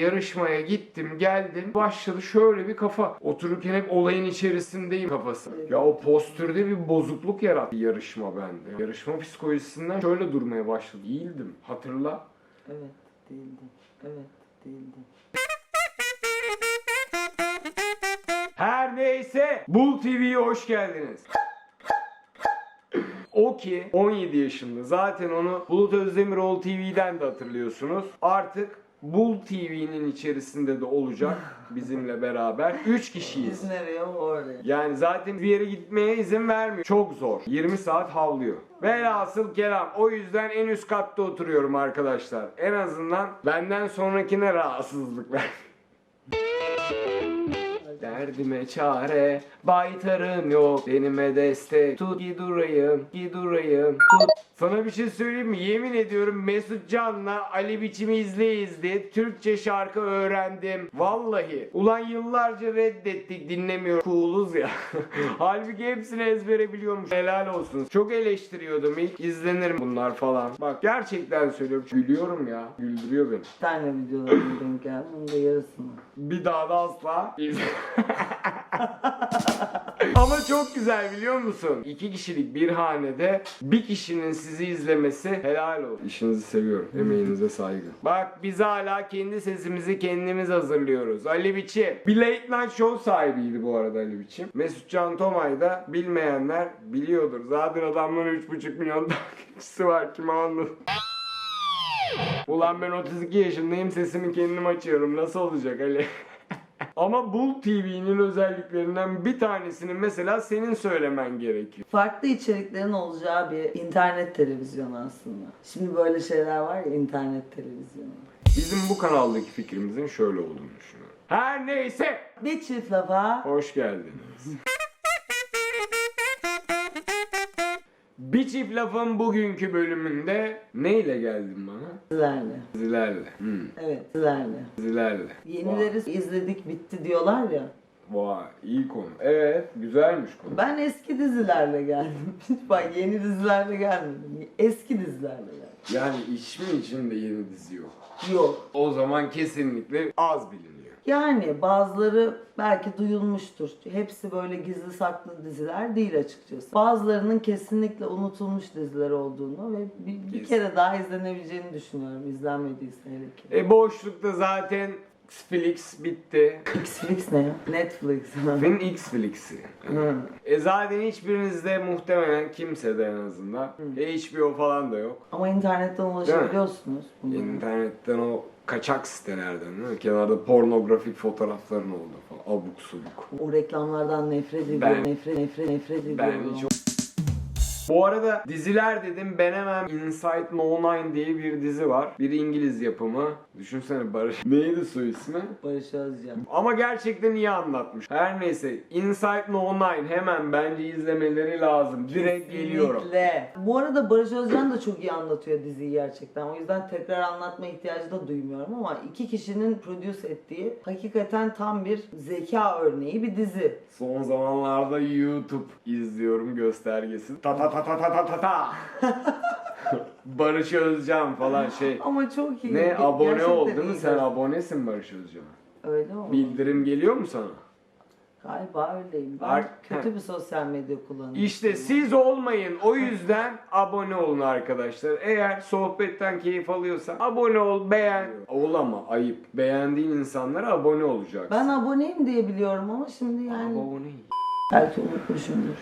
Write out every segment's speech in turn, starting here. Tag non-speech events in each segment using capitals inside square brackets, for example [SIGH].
yarışmaya gittim geldim başladı şöyle bir kafa. Otururken hep olayın içerisindeyim kafası. Ya o postürde bir bozukluk yarattı yarışma bende. Yarışma psikolojisinden şöyle durmaya başladı. Değildim. Hatırla. Evet değildim. Evet değildim. Her neyse Bull TV'ye hoş geldiniz. O ki 17 yaşında. Zaten onu Bulut Özdemiroğlu TV'den de hatırlıyorsunuz. Artık Bull TV'nin içerisinde de olacak [LAUGHS] bizimle beraber. 3 kişiyiz. Biz nereye o oraya. Yani zaten bir yere gitmeye izin vermiyor. Çok zor. 20 saat havlıyor. Velhasıl kelam. O yüzden en üst katta oturuyorum arkadaşlar. En azından benden sonrakine rahatsızlık ver. Derdime çare, baytarım yok, denime destek. Tut ki durayım, ki durayım, tut. Sana bir şey söyleyeyim mi? Yemin ediyorum Mesut Can'la Ali Biçim'i izleye izleye Türkçe şarkı öğrendim. Vallahi. Ulan yıllarca reddettik dinlemiyor. Cool'uz ya. [LAUGHS] Halbuki hepsini ezbere biliyormuş. Helal olsun. Çok eleştiriyordum ilk. izlenirim bunlar falan. Bak gerçekten söylüyorum. Gülüyorum ya. Güldürüyor beni. Bir tane videolarına denk geldim. Onun da yarısını. Bir daha da asla. [LAUGHS] [LAUGHS] Ama çok güzel biliyor musun? İki kişilik bir hanede bir kişinin sizi izlemesi helal olsun. İşinizi seviyorum. Emeğinize saygı. Bak biz hala kendi sesimizi kendimiz hazırlıyoruz. Ali Biçim. Bir late night show sahibiydi bu arada Ali Biçim. Mesut Can Tomay da bilmeyenler biliyordur. Zaten adamların 3,5 milyon [LAUGHS] takipçisi var. Kim anladı? Ulan ben 32 yaşındayım sesimi kendim açıyorum. Nasıl olacak Ali? [LAUGHS] Ama Bull TV'nin özelliklerinden bir tanesini mesela senin söylemen gerekiyor. Farklı içeriklerin olacağı bir internet televizyonu aslında. Şimdi böyle şeyler var ya internet televizyonu. Bizim bu kanaldaki fikrimizin şöyle olduğunu düşünüyorum. Her neyse. Bir çift lafa Hoş geldiniz. Bir çift lafın bugünkü bölümünde neyle geldin bana? sizlerle. Dizilerle. Hmm, Evet sizlerle. dizilerle. Yenileri izledik bitti diyorlar ya. Vay, vay, iyi konu. Evet, güzelmiş konu. Ben eski dizilerle geldim. [LAUGHS] Bak yeni dizilerle gelmedim. Eski dizilerle geldim. Yani iş mi içinde yeni dizi yok? Yok. O zaman kesinlikle az biliniyor. Yani bazıları belki duyulmuştur. Hepsi böyle gizli saklı diziler değil açıkçası. Bazılarının kesinlikle unutulmuş diziler olduğunu ve bir, bir kere daha izlenebileceğini düşünüyorum izlenmediyse hele ki. E boşlukta zaten Xflix bitti. Xflix ne ya? Netflix. [LAUGHS] Benim Xflix'i. Hı. E zaten hiçbirinizde muhtemelen kimsede en azından HBO falan da yok. Ama internetten ulaşabiliyorsunuz. bunlara. İnternetten o kaçak sitelerden değil mi? Kenarda pornografik fotoğrafların oldu falan. Abuk subuk. O reklamlardan nefret ediyorum. Ben- Nefret nefret nefret ediyorum. Ben hiç bu arada diziler dedim ben hemen Inside No Nine diye bir dizi var. Bir İngiliz yapımı. Düşünsene Barış. [LAUGHS] Neydi soy ismi? Barış Özcan. Ama gerçekten iyi anlatmış. Her neyse Inside No Nine hemen bence izlemeleri lazım. Direkt geliyorum. Kesinlikle. Bu arada Barış Özcan da çok iyi anlatıyor diziyi gerçekten. O yüzden tekrar anlatma ihtiyacı da duymuyorum ama iki kişinin produce ettiği hakikaten tam bir zeka örneği bir dizi. Son zamanlarda YouTube izliyorum göstergesi. Ta ta ta ta ta ta ta ta. Barış Özcan falan şey. Ama çok iyi. Ne Ge- abone gerçekten ol değil mi? iyi Sen abonesin Barış Özcan'a. Öyle mi? Bildirim geliyor mu sana? Galiba öyleyim. Ben Ar- kötü bir sosyal medya kullanıcısıyım. İşte siz olmayın. O yüzden abone olun arkadaşlar. Eğer sohbetten keyif alıyorsan abone ol, beğen. Ol ama ayıp. Beğendiğin insanlara abone olacaksın. Ben aboneyim diye biliyorum ama şimdi yani Abone. belki unutmuşumdur.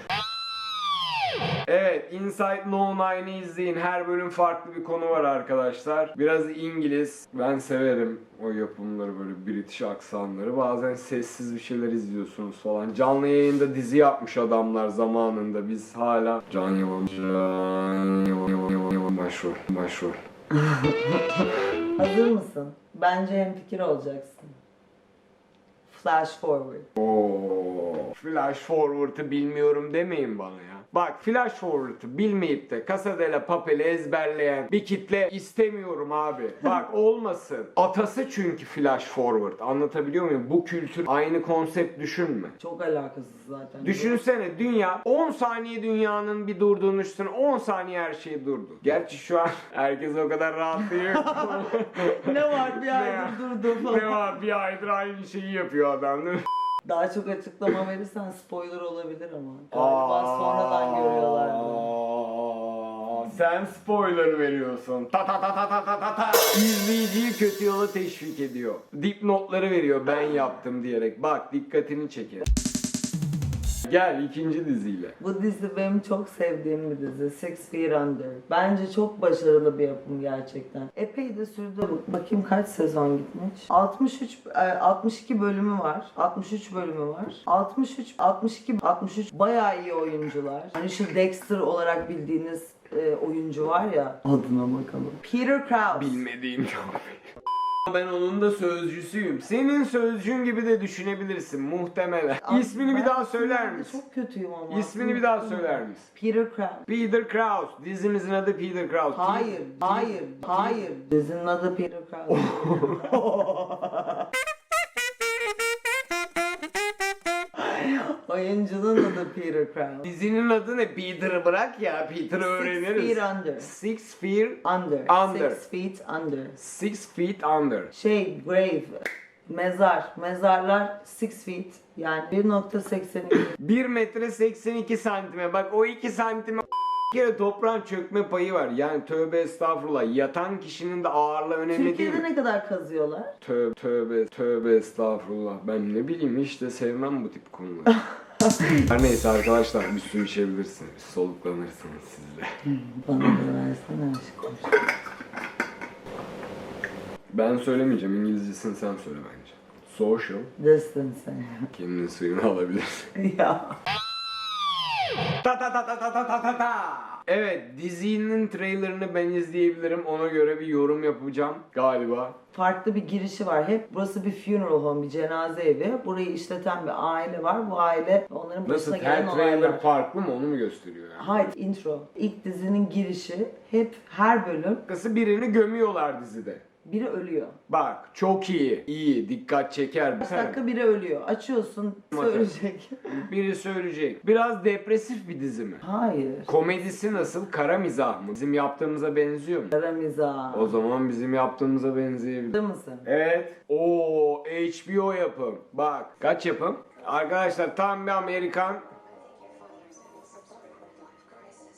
Evet, Inside No Nine'i izleyin. Her bölüm farklı bir konu var arkadaşlar. Biraz İngiliz. Ben severim o yapımları böyle British aksanları. Bazen sessiz bir şeyler izliyorsunuz falan. Canlı yayında dizi yapmış adamlar zamanında. Biz hala Can Yaman, Can Yaman, Yaman, başrol, başrol. Hazır mısın? Bence hemfikir olacaksın. Flash forward. Oo, flash forward'ı bilmiyorum demeyin bana ya. Bak flash forward'ı bilmeyip de Casa de la Papel'i ezberleyen bir kitle istemiyorum abi. Bak [LAUGHS] olmasın. Atası çünkü flash forward. Anlatabiliyor muyum? Bu kültür aynı konsept düşünme. Çok alakasız zaten. Düşünsene dünya 10 saniye dünyanın bir durduğunu düşünsene 10 saniye her şey durdu. Gerçi şu an [LAUGHS] herkes o kadar rahat değil. [LAUGHS] ne var bir Ne aydır durdu falan. ne var bir aydır aynı şeyi yapıyor adam değil mi? Daha çok açıklama verirsen spoiler olabilir ama. Galiba sonradan görüyorlardı. Aa, Sen spoiler veriyorsun. Ta ta ta ta ta ta ta ta. İzleyiciyi kötü yola teşvik ediyor. Dipnotları veriyor ben yaptım diyerek. Bak dikkatini çeker. Gel ikinci diziyle. Bu dizi benim çok sevdiğim bir dizi. Six Feet Under. Bence çok başarılı bir yapım gerçekten. Epey de sürdü. Bakayım kaç sezon gitmiş. 63, e, 62 bölümü var. 63 bölümü var. 63, 62, 63 bayağı iyi oyuncular. Hani şu Dexter olarak bildiğiniz e, oyuncu var ya. Adına bakalım. Peter Krause. Bilmediğim çok. Ben onun da sözcüsüyüm. Senin sözcün gibi de düşünebilirsin muhtemelen. Abi İsmini bir daha söyler misin? Çok kötüyüm ama. İsmini bir daha söyler misin? Peter Krause. Peter Krause. Dizimizin adı Peter Krause. Hayır, hayır, hayır. Dizinin adı Peter Krause. [LAUGHS] Oyuncunun adı Peter Krause. Dizinin adı ne? Peter'ı bırak ya. Peter'ı Six öğreniriz. Feet Under. Six Feet Under. Under. Six feet under. Six Feet Under. Şey, grave. Mezar. Mezarlar six feet. Yani 1.82. 1 metre 82 santime. Bak o 2 santime bir [LAUGHS] kere toprağın çökme payı var. Yani tövbe estağfurullah. Yatan kişinin de ağırlığı önemli değil Türkiye'de mi? ne kadar kazıyorlar? Tövbe tövbe tövbe estağfurullah. Ben ne bileyim hiç de sevmem bu tip konuları. [LAUGHS] [LAUGHS] Her neyse arkadaşlar bir su içebilirsiniz. Soluklanırsınız siz de. Bana da versene aşkım. Ben söylemeyeceğim. İngilizcesini sen söyle bence. Social. Distance. Kendinin suyunu alabilirsin. [LAUGHS] ya. Ta ta ta ta ta ta ta ta ta. Evet dizinin trailerını ben izleyebilirim. Ona göre bir yorum yapacağım galiba. farklı bir girişi var. Hep burası bir funeral home, bir cenaze evi. Burayı işleten bir aile var. Bu aile onların Nasıl başına gelen her trailer olaylar. farklı mı onu mu gösteriyor yani? Hayır, intro. İlk dizinin girişi hep her bölüm Arkası birini gömüyorlar dizide. Biri ölüyor. Bak çok iyi, iyi, dikkat çeker. 5 dakika biri ölüyor. Açıyorsun, söyleyecek. [LAUGHS] Biri söyleyecek. Biraz depresif bir dizi mi? Hayır. Komedisi nasıl? Kara mizah mı? Bizim yaptığımıza benziyor mu? Kara mizah. O zaman bizim yaptığımıza benzeyebilir. Hazır mısın? Evet. Oo HBO yapım. Bak kaç yapım? Arkadaşlar tam bir Amerikan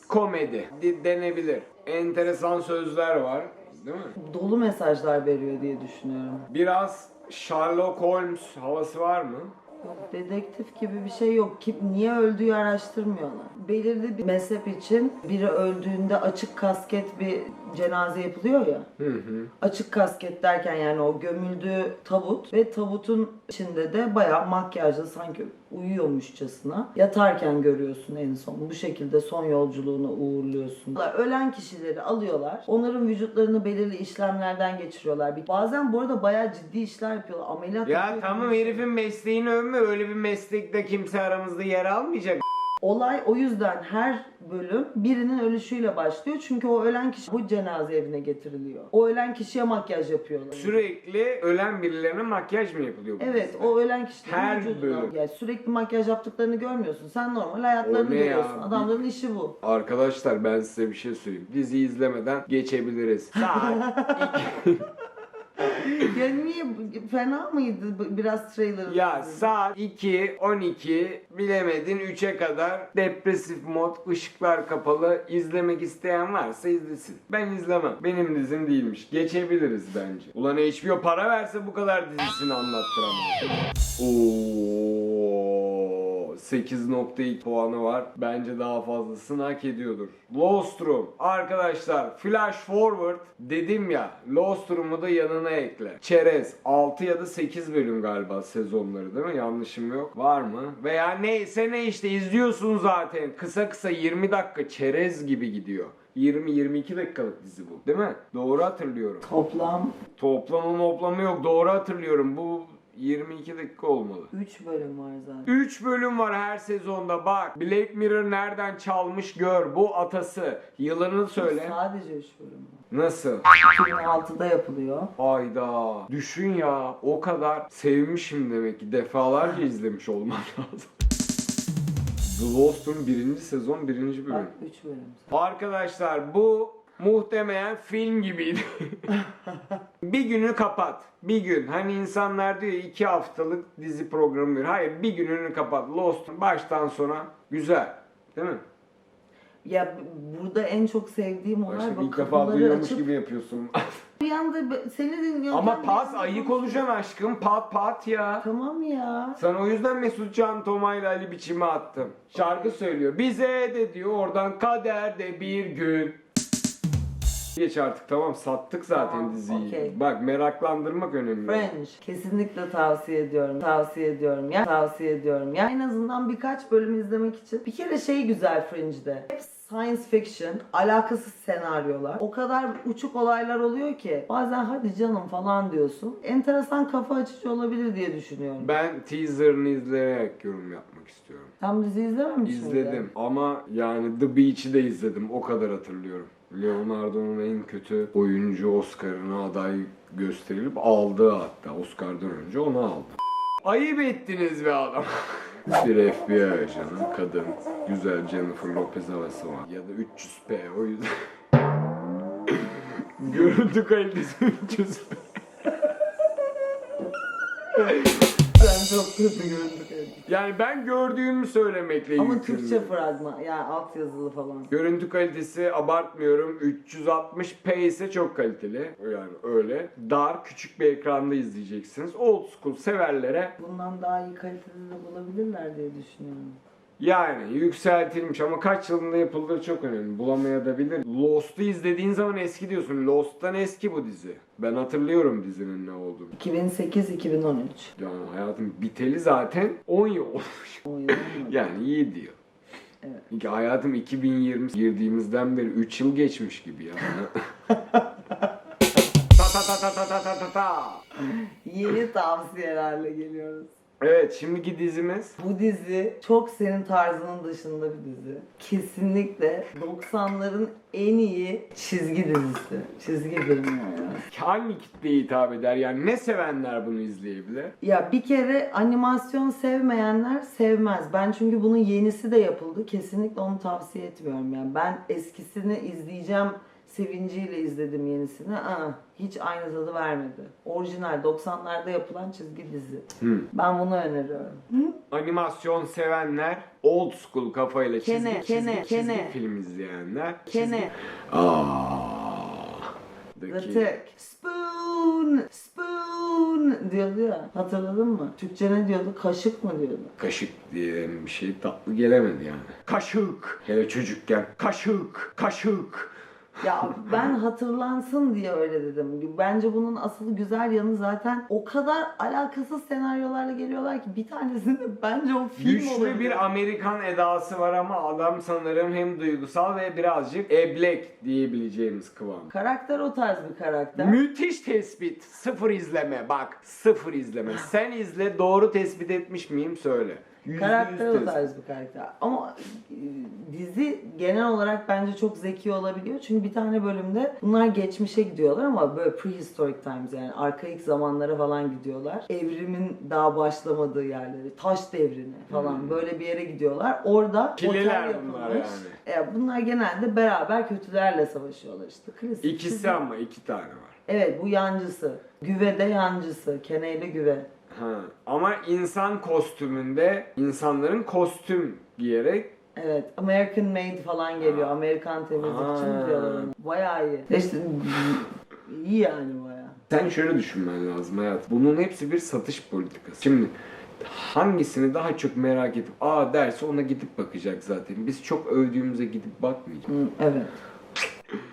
komedi de- denebilir. Enteresan sözler var. Değil mi? Dolu mesajlar veriyor diye düşünüyorum. Biraz Sherlock Holmes havası var mı? Yok, dedektif gibi bir şey yok. Kim niye öldüğü araştırmıyorlar. Belirli bir mezhep için biri öldüğünde açık kasket bir cenaze yapılıyor ya. Hı hı. Açık kasket derken yani o gömüldüğü tabut ve tabutun içinde de bayağı makyajlı sanki uyuyormuşçasına yatarken görüyorsun en son. Bu şekilde son yolculuğuna uğurluyorsun. Ölen kişileri alıyorlar. Onların vücutlarını belirli işlemlerden geçiriyorlar. Bazen bu arada bayağı ciddi işler yapıyorlar. Ameliyat Ya yapıyor tamam herifin mesleğini övme öyle bir meslekte kimse aramızda yer almayacak. Olay o yüzden her bölüm birinin ölüşüyle başlıyor. Çünkü o ölen kişi bu cenaze evine getiriliyor. O ölen kişiye makyaj yapıyorlar. Sürekli ölen birilerine makyaj mı yapılıyor? bu Evet dizide? o ölen kişilerin Her bölüm. Yani sürekli makyaj yaptıklı görmüyorsun. Sen normal hayatlarını O ne ya? görüyorsun. Adamların işi bu. Arkadaşlar ben size bir şey söyleyeyim. Dizi izlemeden geçebiliriz. [LAUGHS] Saat [LAUGHS] ya niye fena mıydı biraz trailer? Ya saat 2, 12 bilemedin 3'e kadar depresif mod, ışıklar kapalı izlemek isteyen varsa izlesin. Ben izlemem. Benim dizim değilmiş. Geçebiliriz bence. Ulan HBO para verse bu kadar dizisini anlattıramaz. Oo, 8.2 puanı var. Bence daha fazlasını hak ediyordur. Lostrum. Arkadaşlar Flash Forward dedim ya. Lostrum'u da yanına ekle. Çerez. 6 ya da 8 bölüm galiba sezonları değil mi? Yanlışım yok. Var mı? Veya neyse ne işte izliyorsun zaten. Kısa kısa 20 dakika çerez gibi gidiyor. 20-22 dakikalık dizi bu. Değil mi? Doğru hatırlıyorum. Toplam Toplamı moplamı yok. Doğru hatırlıyorum. Bu 22 dakika olmalı. 3 bölüm var zaten. 3 bölüm var her sezonda bak. Black Mirror nereden çalmış gör. Bu atası. Yılını söyle. Sadece 3 bölüm var. Nasıl? 2006'da yapılıyor. Ayda. Düşün ya. O kadar sevmişim demek ki. Defalarca izlemiş olmam [LAUGHS] lazım. The Lost'un birinci sezon birinci bölüm. Bak 3 bölüm. Arkadaşlar bu muhtemelen film gibiydi. [LAUGHS] bir günü kapat. Bir gün. Hani insanlar diyor iki haftalık dizi programı ver. Hayır bir gününü kapat. Lost baştan sona güzel. Değil mi? Ya burada en çok sevdiğim olay Başka bak ilk defa kapıları duyuyormuş açıp gibi yapıyorsun. [LAUGHS] bir anda be- seni dinliyorum. Ama pas ayık olacaksın aşkım. Pat pat ya. Tamam ya. Sen o yüzden Mesut Can Toma ile Ali biçimi attım. Şarkı söylüyor. Bize de diyor oradan kader de bir gün. Geç artık tamam sattık zaten Tamam, diziyi. okey. Bak meraklandırmak önemli. French. Kesinlikle tavsiye ediyorum. Tavsiye ediyorum. Ya tavsiye ediyorum. Ya en azından birkaç bölüm izlemek için. Bir kere şey güzel Fringe'de. Hep science fiction, alakasız senaryolar. O kadar uçuk olaylar oluyor ki bazen hadi canım falan diyorsun. Enteresan kafa açıcı olabilir diye düşünüyorum. Ben teaserını izleyerek yorum yapmak istiyorum. Tam dizi izlememiş miydin? İzledim ama yani The Beach'i de izledim. O kadar hatırlıyorum. Leonardo'nun en kötü oyuncu Oscar'ına aday gösterilip aldığı hatta Oscar'dan önce onu aldı. Ayıp ettiniz be adam. [LAUGHS] Bir FBI ajanı, kadın, güzel Jennifer Lopez havası var. Ya da 300p o yüzden. [LAUGHS] Görüntü kalitesi 300p. Sen çok kötü göründük. evet. Yani ben gördüğümü söylemekle Ama yükümlüyüm. Türkçe fragman yani altyazılı falan. Görüntü kalitesi abartmıyorum 360p ise çok kaliteli yani öyle dar küçük bir ekranda izleyeceksiniz old school severlere Bundan daha iyi kalitede de bulabilirler diye düşünüyorum. Yani yükseltilmiş ama kaç yılında yapıldığı çok önemli bulamayabilir Lost'u izlediğin zaman eski diyorsun Lost'tan eski bu dizi ben hatırlıyorum dizinin ne olduğunu 2008-2013. yani hayatım biteli zaten 10 yıl olmuş O yıl olmadı. [LAUGHS] yani iyi diyor Evet. Hayatım 2020 girdiğimizden beri 3 yıl geçmiş gibi ya. [LAUGHS] ta ta ta ta ta ta ta ta ta. Yeni tavsiyelerle geliyoruz. Evet şimdiki dizimiz Bu dizi çok senin tarzının dışında bir dizi. Kesinlikle 90'ların en iyi çizgi dizisi. Çizgi filmi yani. hangi kitleye hitap eder? Yani ne sevenler bunu izleyebilir? Ya bir kere animasyon sevmeyenler sevmez. Ben çünkü bunun yenisi de yapıldı. Kesinlikle onu tavsiye etmiyorum. Yani ben eskisini izleyeceğim sevinciyle izledim yenisini. Aa, hiç aynı tadı vermedi. Orijinal 90'larda yapılan çizgi dizi. Hı. Ben bunu öneriyorum. Animasyon sevenler, old school kafayla çizgi, Kene, çizgi, kene, çizgi kene. film izleyenler. Kene, Aa. The Tick, Spoon, Spoon diyordu ya. Hatırladın mı? Türkçe ne diyordu? Kaşık mı diyordu? Kaşık diye bir şey tatlı gelemedi yani. Kaşık. Hele çocukken. Kaşık. Kaşık. Ya ben hatırlansın diye öyle dedim. Bence bunun asıl güzel yanı zaten o kadar alakasız senaryolarla geliyorlar ki bir tanesinde bence o film Güçlü olabilir. bir Amerikan edası var ama adam sanırım hem duygusal ve birazcık eblek diyebileceğimiz kıvam. Karakter o tarz bir karakter. Müthiş tespit. Sıfır izleme. Bak sıfır izleme. Sen izle doğru tespit etmiş miyim söyle. Karakter o tarz bir karakter. Ama e, dizi genel olarak bence çok zeki olabiliyor. Çünkü bir tane bölümde bunlar geçmişe gidiyorlar ama böyle prehistoric times yani arkaik zamanlara falan gidiyorlar. Evrimin daha başlamadığı yerleri, taş devrine falan Hmm. böyle bir yere gidiyorlar. Orada Kililer otel bunlar yapılmış. yani. E, bunlar genelde beraber kötülerle savaşıyorlar işte. Klasik. İkisi çizgi. ama iki tane var. Evet bu yancısı. Güvede yancısı. Keneyle güve. Ha. Ama insan kostümünde insanların kostüm giyerek Evet, American Made falan geliyor. Ha. Amerikan temizlikçi mi diyorlar ona? Bayağı iyi. İşte iyi yani bayağı. Sen şöyle düşünmen lazım hayat. Bunun hepsi bir satış politikası. Şimdi hangisini daha çok merak edip aa derse ona gidip bakacak zaten. Biz çok övdüğümüze gidip bakmayacağız. Hı, evet.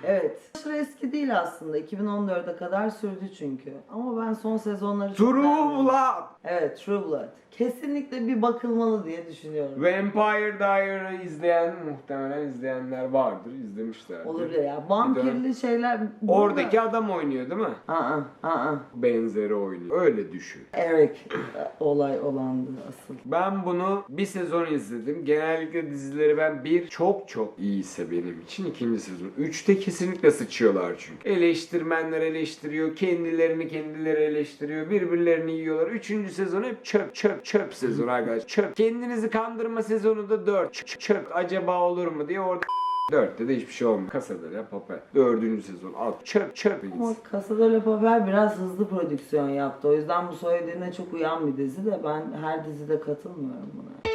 Evet. Aşırı eski değil aslında. 2014'e kadar sürdü çünkü. Ama ben son sezonları çok True beğendim. Blood. Evet True Blood. Kesinlikle bir bakılmalı diye düşünüyorum. Vampire Diary'ı izleyen muhtemelen izleyenler vardır. izlemişler. Olur ya. ya. Vampirli şeyler... Oradaki adam oynuyor değil mi? Aa, aa. Benzeri oynuyor. Öyle düşün. Eric e, olay olandı asıl. Ben bunu bir sezon izledim. Genellikle dizileri ben bir çok çok iyiyse benim için ikinci sezon. Üçte kesinlikle sıçıyorlar çünkü. Eleştirmenler eleştiriyor. Kendilerini kendileri eleştiriyor. Birbirlerini yiyorlar. Üçüncü sezon hep çöp çöp çöp sezon arkadaşlar. Çöp. Kendinizi kandırma sezonu da dört. Çöp, çöp. Acaba olur mu diye orada [LAUGHS] Dörtte de hiçbir şey olmuyor. Kasada ya papel. Dördüncü sezon. Alt. Çöp çöp. Ama Casa de Papel biraz hızlı prodüksiyon yaptı. O yüzden bu söylediğine çok uyan bir dizi de ben her dizide katılmıyorum buna.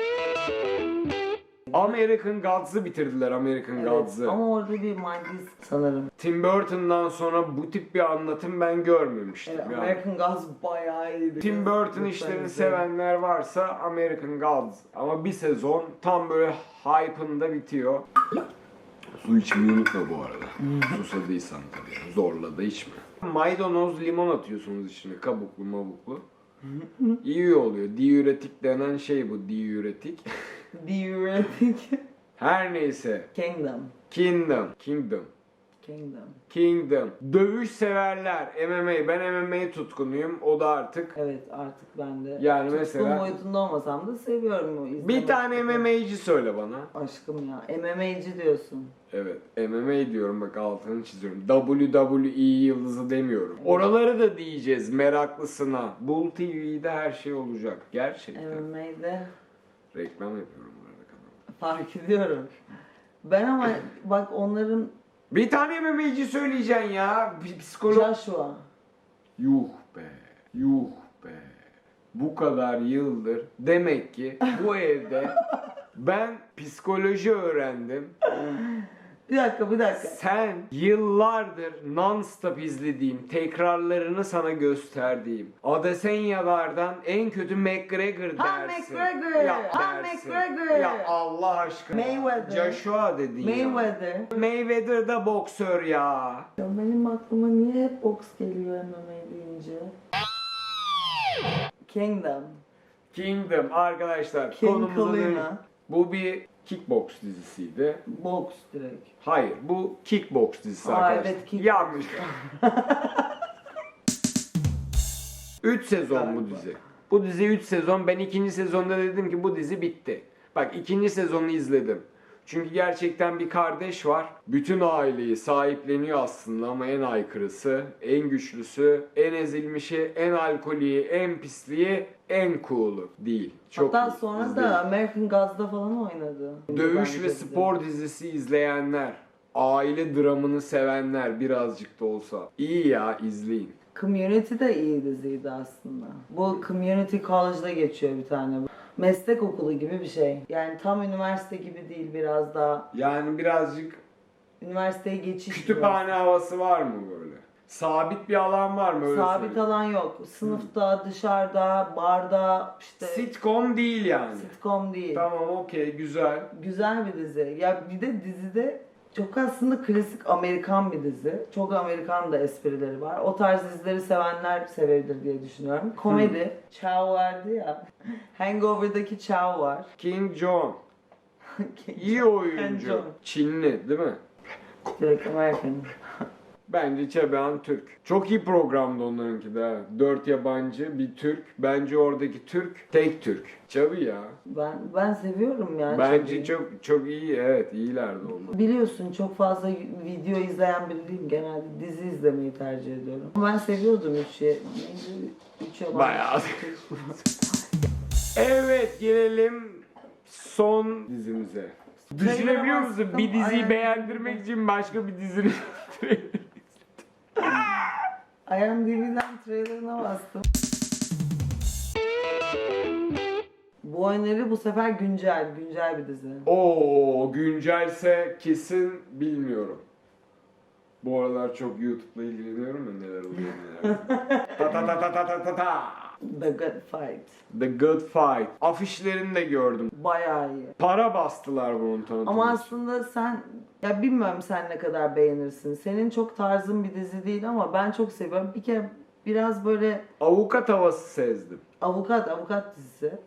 American Gods'ı bitirdiler American Evet, Gods'ı. ama orada bir Mantis sanırım. Tim Burton'dan sonra bu tip bir anlatım ben görmemiştim. Evet, yani. American Gods bayağı iyiydi. Tim Burton işlerini sevenler varsa American Gods. Ama bir sezon tam böyle hype'ında bitiyor. Su içmeyi unutma bu arada. Susadıysan tabii. Zorla da içme. Maydanoz limon atıyorsunuz içine kabuklu mabuklu. İyi oluyor. Diüretik denen şey bu diüretik. [LAUGHS] Diuretic Her neyse. Kingdom. Kingdom. Kingdom. Kingdom. Kingdom. Dövüş severler. MMA. Ben MMA tutkunuyum. O da artık. Evet artık ben de Yani tutkun mesela- boyutunda olmasam da seviyorum o izlemek. Bir tane MMA'ci söyle bana. Aşkım ya. MMA'ci diyorsun. Evet. MMA diyorum bak altını çiziyorum. WWE yıldızı demiyorum. Oraları da diyeceğiz meraklısına. Bull TV'de her şey olacak. Gerçekten. MMA'de Reklam yapıyorum bu arada kanalda. fark ediyorum. Ben ama bak onların Bir tane MMA'ci söyleyeceksin ya. Bir psikolog. Joshua. Yuh be. Yuh be. Bu kadar yıldır demek ki bu evde [LAUGHS] ben psikoloji öğrendim. Bir dakika bir dakika. Sen yıllardır non-stop izlediğim, tekrarlarını sana gösterdiğim Adesanyalardan en kötü McGregor Ha, dersin. McGregor! Ya Ha, dersin. McGregor! Ya Allah aşkına. Mayweather. Joshua dedin ya. Mayweather. Mayweather da boksör ya. Ya benim aklıma niye hep boks geliyor MMA deyince? Kingdom. Kingdom arkadaşlar King. Kalina. Bu bir kickbox dizisiydi. Boks direkt. Hayır bu kickbox dizisi Aa, arkadaşlar. evet, kickbox. Yanlış. [LAUGHS] 3 sezon bu dizi. Bu dizi 3 sezon. Ben ikinci sezonda dedim ki bu dizi bitti. Bak ikinci sezonu izledim. Çünkü gerçekten bir kardeş var. Bütün aileyi sahipleniyor aslında ama en aykırısı, en güçlüsü, en ezilmişi, en alkolüğü, en pisliği, en cool'u değil. Çok Hatta sonra da American Gods'da falan oynadı. Dövüş ve spor dizisi izleyenler, aile dramını sevenler birazcık da olsa iyi ya izleyin. Community de iyi diziydi aslında. Bu Community College'da geçiyor bir tane. Meslek okulu gibi bir şey. Yani tam üniversite gibi değil biraz daha. Yani birazcık Üniversiteye geçiş kütüphane havası var mı böyle? Sabit bir alan var mı biraz. öyle Sabit söyleyeyim? alan yok. Sınıfta, dışarıda, barda, işte Sitcom değil yani. sitcom değil. Tamam okey güzel. Güzel bir dizi. Ya bir de dizide çok aslında klasik Amerikan bir dizi. Çok Amerikan da esprileri var. O tarz dizileri sevenler sevebilir diye düşünüyorum. Komedi. Chow vardı ya. Hangover'daki Chow var. King John. [LAUGHS] İyi King oyuncu. John. Çinli değil mi? Direkt American. Bence Çebehan Türk. Çok iyi programdı onlarınki de. Dört yabancı, bir Türk. Bence oradaki Türk, tek Türk. Çabi ya. Ben ben seviyorum ya. Bence Chubby'yi. çok çok iyi, evet iyilerdi onlar. Biliyorsun çok fazla video izleyen biri değilim. Genelde dizi izlemeyi tercih ediyorum. Ben seviyordum üç şey. Neydi? Üç yabancı. Bayağı. Evet gelelim son dizimize. Düşünebiliyor musun? Bir diziyi beğendirmek için başka bir dizinin [LAUGHS] IMDb'den trailerına bastım. Bu öneri bu sefer güncel, güncel bir dizi. Oo güncelse kesin bilmiyorum. Bu aralar çok YouTube'la ilgileniyorum ya neler oluyor neler. [LAUGHS] ta ta ta ta ta ta ta ta. The Good Fight. The Good Fight. Afişlerini de gördüm. Bayağı iyi. Para bastılar bunun tanıtımı. Ama aslında sen ya bilmiyorum sen ne kadar beğenirsin. Senin çok tarzın bir dizi değil ama ben çok seviyorum. Bir kere biraz böyle Avukat havası sezdim. avukat avukat dizisi.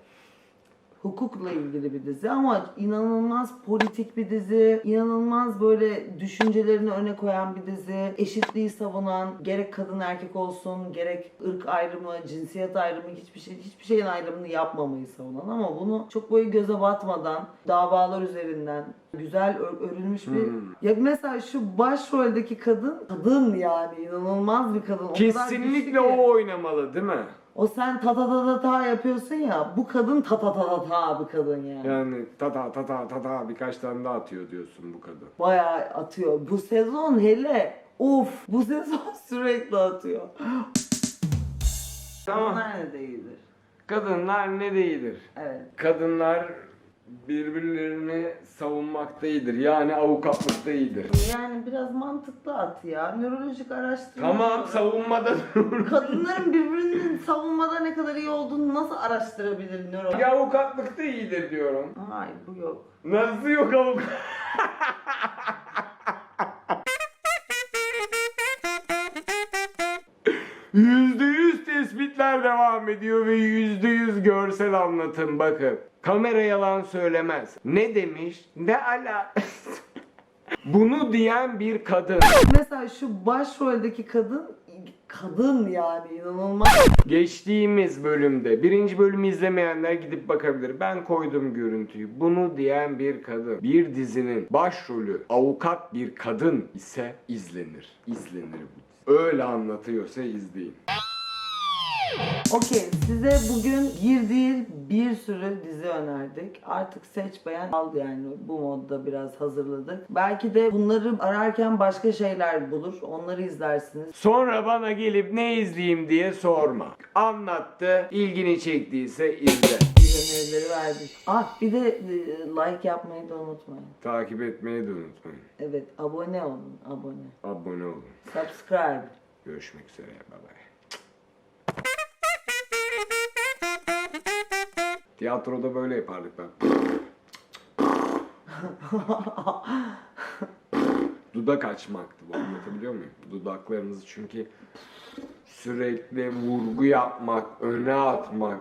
Hukukla ilgili bir dizi ama inanılmaz politik bir dizi, inanılmaz böyle düşüncelerini öne koyan bir dizi, eşitliği savunan, gerek kadın erkek olsun, gerek ırk ayrımı, cinsiyet ayrımı hiçbir şey hiçbir şeyin ayrımını yapmamayı savunan ama bunu çok böyle göze batmadan davalar üzerinden güzel ör- örülmüş bir Hmm. ya mesela şu başroldeki kadın kadın yani inanılmaz bir kadın. O kadar güçlü Kesinlikle ki. o oynamalı değil mi? O sen ta ta ta ta ta yapıyorsun ya. Bu kadın ta ta ta ta ta bir kadın yani. Yani tata tata tata birkaç tane daha atıyor diyorsun bu kadın. Bayağı atıyor. Bu sezon hele of bu sezon sürekli atıyor. Tamam. Bunlar ne değildir. Kadınlar ne değildir? Evet. Kadınlar birbirlerini savunmakta iyidir. Yani avukatlıkta iyidir. Yani biraz mantıklı at ya. Nörolojik araştırma. Tamam savunmada. [LAUGHS] Kadınların birbirinin savunmada ne kadar iyi olduğunu nasıl araştırabilir nöro? Ya avukatlıkta iyidir diyorum. Hayır bu yok. Nasıl yok avukat? [LAUGHS] Yüzde yüz tespitler devam ediyor ve yüzde yüz görsel anlatım bakın. Kamera yalan söylemez. Ne demiş? Ne ala? [LAUGHS] Bunu diyen bir kadın. Mesela şu başroldeki kadın kadın yani inanılmaz. Geçtiğimiz bölümde birinci bölümü izlemeyenler gidip bakabilir. Ben koydum görüntüyü. Bunu diyen bir kadın. Bir dizinin başrolü avukat bir kadın ise izlenir. İzlenir bu. Öyle anlatıyorsa izleyin. Okey size bugün girdiği bir sürü dizi önerdik. Artık seç beğen al yani bu modda biraz hazırladık. Belki de bunları ararken başka şeyler bulur. Onları izlersiniz. Sonra bana gelip ne izleyeyim diye sorma. Anlattı, ilgini çektiyse izle. Bir önerileri verdik. Ah bir de e, like yapmayı da unutmayın. Takip etmeyi de unutmayın. Evet abone olun abone. Abone olun. Subscribe. Görüşmek üzere. Bye bye. Tiyatroda böyle yapardık bak. Dudak açmaktı bu anlatabiliyor muyum? Dudaklarınızı çünkü sürekli vurgu yapmak, öne atmak